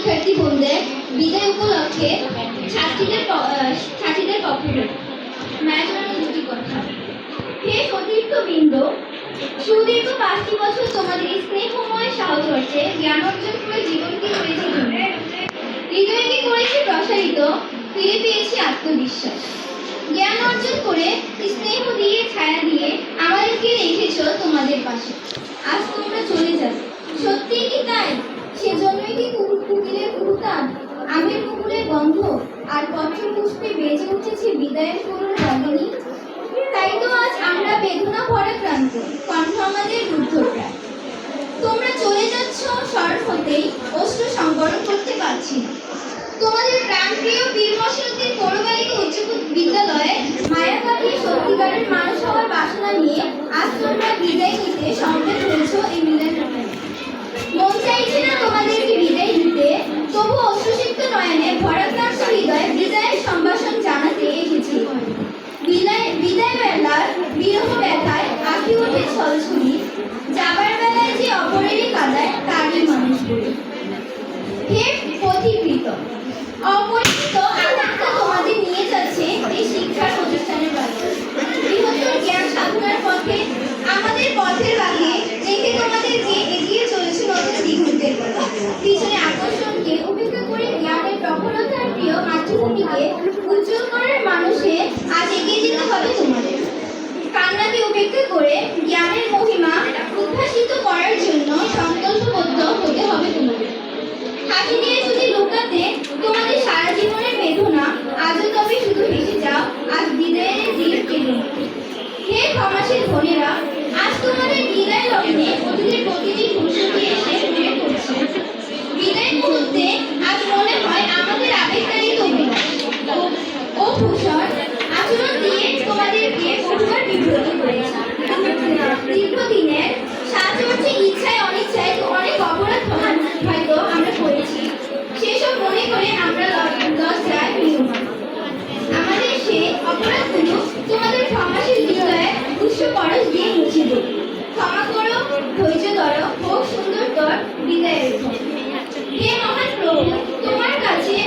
শিক্ষার্থী বোনদের বিদায় উপলক্ষে ছাত্রীদের ছাত্রীদের পক্ষ দুটি কথা। হে সতীর্থ বৃন্দ, সুদীর্ঘ পাঁচটি বছর তোমাদের স্নেহময় সাহচর্যে জ্ঞান অর্জন করে জীবনকে হৃদয়কে করেছে প্রসারিত, ফিরে পেয়েছি আত্মবিশ্বাস। জ্ঞান অর্জন করে স্নেহ দিয়ে, ছায়া দিয়ে আমাদেরকে রেখেছ তোমাদের পাশে। আজ আর পত্র পুষ্পে বেজে উঠেছে বিদায়ের করুণ রাগিনী তাই তো আজ আমরা বেদনা ভরা ক্রান্ত কণ্ঠ আমাদের রুদ্ধপ্রায়। তোমরা চলে যাচ্ছ শরৎ হতেই, অশ্রু সংবরণ করতে পারছি তোমাদের প্রাণপ্রিয় বীর মসরুদ্দিন পৌরবালিকা উচ্চ বিদ্যালয়ে মায়া সত্যিকারের মানুষ হওয়ার বাসনা নিয়ে আজ তোমরা বিদায় নিতে সম্ভব হয়েছ এই মিলন বিরহ ব্যথায় আঁকি ওঠে ছলছুলি যাবার বেলায় যে অপরেরই কাদায় তারই মানুষ বলি। করে জ্ঞানের মহিমা উদ্ভাসিত করার জন্য সংকল্পবদ্ধ হতে হবে তোমাকে হাসি দিয়ে যদি লুকাতে তোমাদের সারা জীবনের বেদনা, আজও তবে শুধু হেসে যাও, আজ বিদায়ের দিন এলো। হে ক্ষমাসীর ধনীরা আজ তোমাদের বিদায় লগ্নে অতীতের প্রতিটি ঘুষটি এসে মনে করছে বিদায় মুহূর্তে আজ মনে হয় আমাদের আবেগটাই তুমি ও ভূষণ, আচরণ দিয়ে তোমাদেরকে বহুবার বিব্রত করেছে।